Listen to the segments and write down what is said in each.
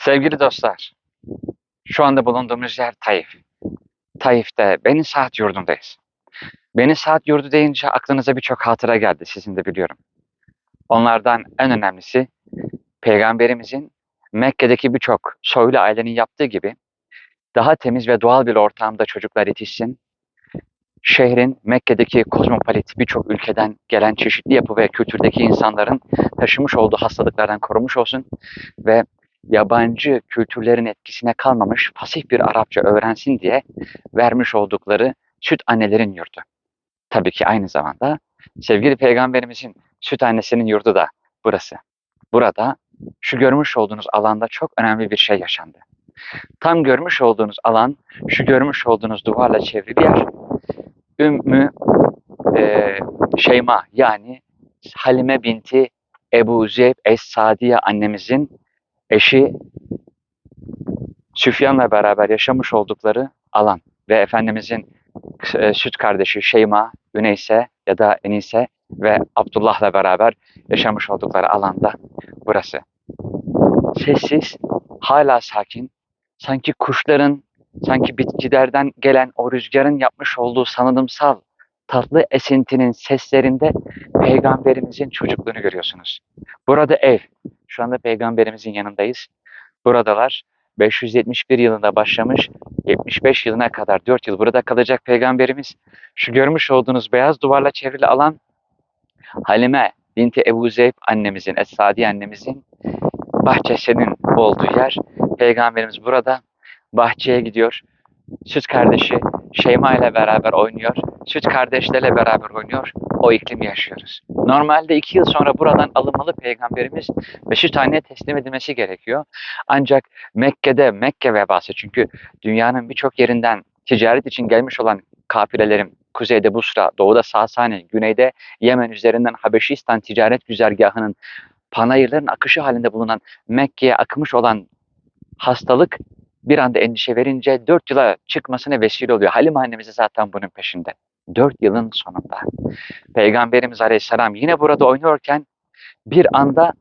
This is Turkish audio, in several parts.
Sevgili dostlar, şu anda bulunduğumuz yer Taif. Taif'te Beni Saat yurdundayız. Beni Saat yurdu deyince aklınıza birçok hatıra geldi, sizin de biliyorum. Onlardan en önemlisi Peygamberimizin Mekke'deki birçok soylu ailenin yaptığı gibi daha temiz ve doğal bir ortamda çocuklar yetişsin. Şehrin Mekke'deki kozmopolit birçok ülkeden gelen çeşitli yapı ve kültürdeki insanların taşımış olduğu hastalıklardan korumuş olsun ve yabancı kültürlerin etkisine kalmamış fasih bir Arapça öğrensin diye vermiş oldukları süt annelerin yurdu. Tabii ki aynı zamanda sevgili peygamberimizin süt annesinin yurdu da burası. Burada şu görmüş olduğunuz alanda çok önemli bir şey yaşandı. Tam görmüş olduğunuz alan, şu görmüş olduğunuz duvarla çevrili yer, Ümmü e, Şeyma yani Halime binti Ebu Zeyb Es-Sadiye annemizin eşi Süfyan'la beraber yaşamış oldukları alan ve Efendimizin e, süt kardeşi Şeyma, Üneyse ya da Enise ve Abdullah'la beraber yaşamış oldukları alanda burası. Sessiz, hala sakin, sanki kuşların, sanki bitkilerden gelen o rüzgarın yapmış olduğu sanılımsal tatlı esintinin seslerinde Peygamberimizin çocukluğunu görüyorsunuz. Burada ev, şu anda Peygamberimizin yanındayız. Buradalar 571 yılında başlamış, 75 yılına kadar 4 yıl burada kalacak Peygamberimiz. Şu görmüş olduğunuz beyaz duvarla çevrili alan Halime binti Ebu Zeyb annemizin, Es-Sadi annemizin bahçesinin olduğu yer. Peygamberimiz burada bahçeye gidiyor. Süt kardeşi Şeyma ile beraber oynuyor. Süt kardeşlerle beraber oynuyor. O iklimi yaşıyoruz. Normalde iki yıl sonra buradan alınmalı peygamberimiz ve süt anneye teslim edilmesi gerekiyor. Ancak Mekke'de Mekke vebası çünkü dünyanın birçok yerinden ticaret için gelmiş olan kafilelerin kuzeyde Busra, doğuda Sasani, güneyde Yemen üzerinden Habeşistan ticaret güzergahının panayırların akışı halinde bulunan Mekke'ye akmış olan hastalık bir anda endişe verince dört yıla çıkmasına vesile oluyor. Halim annemiz de zaten bunun peşinde. Dört yılın sonunda. Peygamberimiz Aleyhisselam yine burada oynuyorken bir anda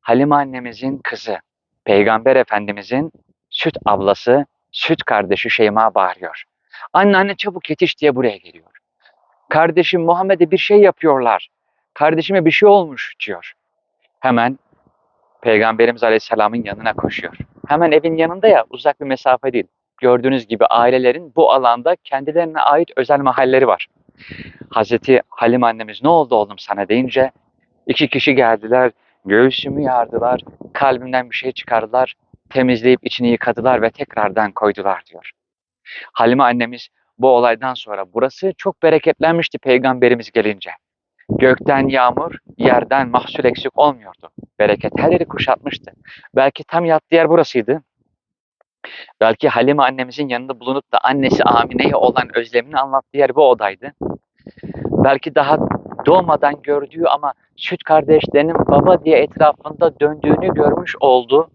Halim annemizin kızı, Peygamber Efendimizin süt ablası, süt kardeşi Şeyma bağırıyor. Anne anne çabuk yetiş diye buraya geliyor. Kardeşim Muhammed'e bir şey yapıyorlar. Kardeşime bir şey olmuş diyor. Hemen Peygamberimiz Aleyhisselam'ın yanına koşuyor. Hemen evin yanında ya uzak bir mesafe değil. Gördüğünüz gibi ailelerin bu alanda kendilerine ait özel mahalleri var. Hazreti Halim annemiz ne oldu oğlum sana deyince iki kişi geldiler, göğsümü yardılar, kalbimden bir şey çıkardılar, temizleyip içini yıkadılar ve tekrardan koydular diyor. Halime annemiz bu olaydan sonra burası çok bereketlenmişti peygamberimiz gelince. Gökten yağmur, yerden mahsul eksik olmuyordu. Bereket her yeri kuşatmıştı. Belki tam yattığı yer burasıydı. Belki Halime annemizin yanında bulunup da annesi Amine'ye olan özlemini anlattığı yer bu odaydı. Belki daha doğmadan gördüğü ama süt kardeşlerinin baba diye etrafında döndüğünü görmüş oldu.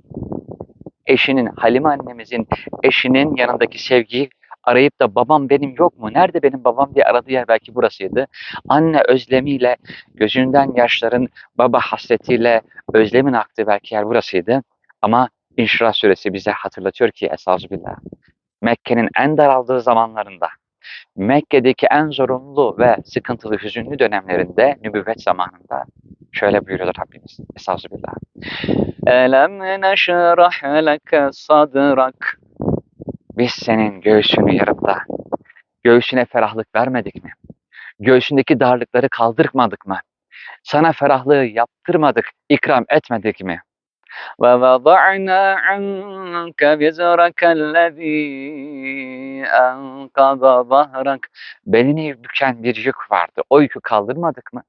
Eşinin, Halime annemizin eşinin yanındaki sevgiyi arayıp da babam benim yok mu? Nerede benim babam diye aradığı yer belki burasıydı. Anne özlemiyle, gözünden yaşların baba hasretiyle özlemin aktığı belki yer burasıydı. Ama İnşirah suresi bize hatırlatıyor ki esasbillah. Mekke'nin en daraldığı zamanlarında, Mekke'deki en zorunlu ve sıkıntılı, hüzünlü dönemlerinde, nübüvvet zamanında şöyle buyuruyor Rabbimiz. Esasbillah. Elem neşrah leke sadrak. Biz senin göğsünü yarıp da göğsüne ferahlık vermedik mi? Göğsündeki darlıkları kaldırmadık mı? Sana ferahlığı yaptırmadık, ikram etmedik mi? Ve vada'na anke vizrakellezî enkada zahrak. Belini büken bir yük vardı. O yükü kaldırmadık mı?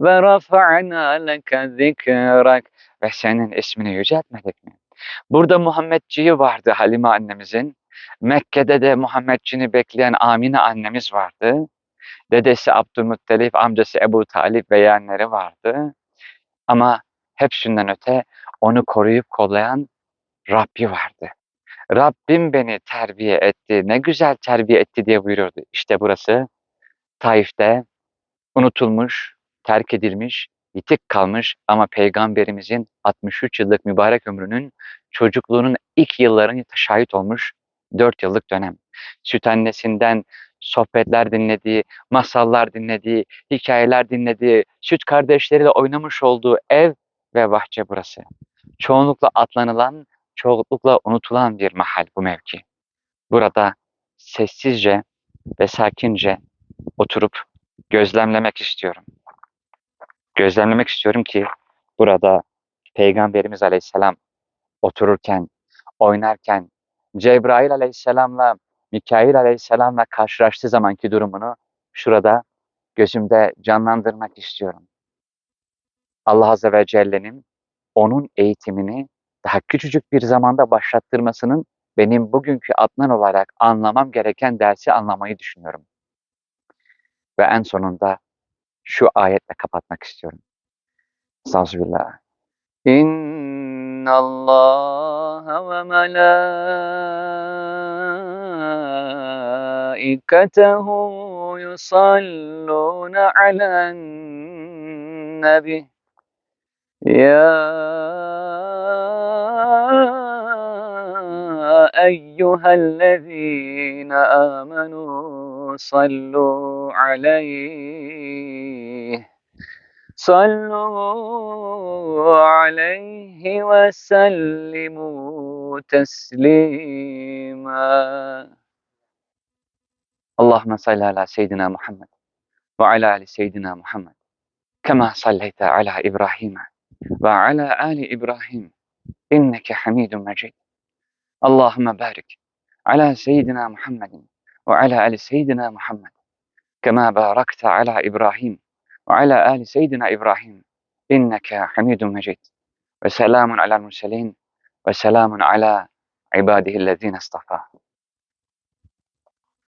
Rafa'na leke zikrak. Ve senin ismini yüceltmedik mi? Burada Muhammedciği vardı Halime annemizin. Mekke'de de Muhammedciğini bekleyen Amine annemiz vardı. Dedesi Abdülmuttalip, amcası Ebu Talip ve yeğenleri vardı. Ama hepsinden öte onu koruyup kollayan Rabbi vardı. Rabbim beni terbiye etti, ne güzel terbiye etti diye buyuruyordu. İşte burası Taif'te unutulmuş, terk edilmiş yitik kalmış ama peygamberimizin 63 yıllık mübarek ömrünün çocukluğunun ilk yıllarını şahit olmuş 4 yıllık dönem. Süt annesinden sohbetler dinlediği, masallar dinlediği, hikayeler dinlediği, süt kardeşleriyle oynamış olduğu ev ve bahçe burası. Çoğunlukla atlanılan, çoğunlukla unutulan bir mahal bu mevki. Burada sessizce ve sakince oturup gözlemlemek istiyorum. Gözlemlemek istiyorum ki burada Peygamberimiz Aleyhisselam otururken, oynarken, Cebrail Aleyhisselam'la, Mikail Aleyhisselam'la karşılaştığı zamanki durumunu şurada gözümde canlandırmak istiyorum. Allah Azze ve Celle'nin onun eğitimini daha küçücük bir zamanda başlattırmasının benim bugünkü Adnan olarak anlamam gereken dersi anlamayı düşünüyorum. Ve en sonunda şu ayetle kapatmak istiyorum. Estağfirullah. İnna Allah وملائكته يصلون على النبي. يا أيها الذين آمنوا صلوا عليه. صلوا عليه وسلموا تسليما. اللهم صل على سيدنا محمد وعلى آل سيدنا محمد كما صليت على إبراهيم وعلى آل إبراهيم إنك حميد مجيد. اللهم بارك على سيدنا محمد وعلى آل سيدنا محمد كما باركت على إبراهيم وعلى آل سيدنا إبراهيم إنك حميد مجيد. وسلام على المرسلين وسلام على عباده الذين اصطفى.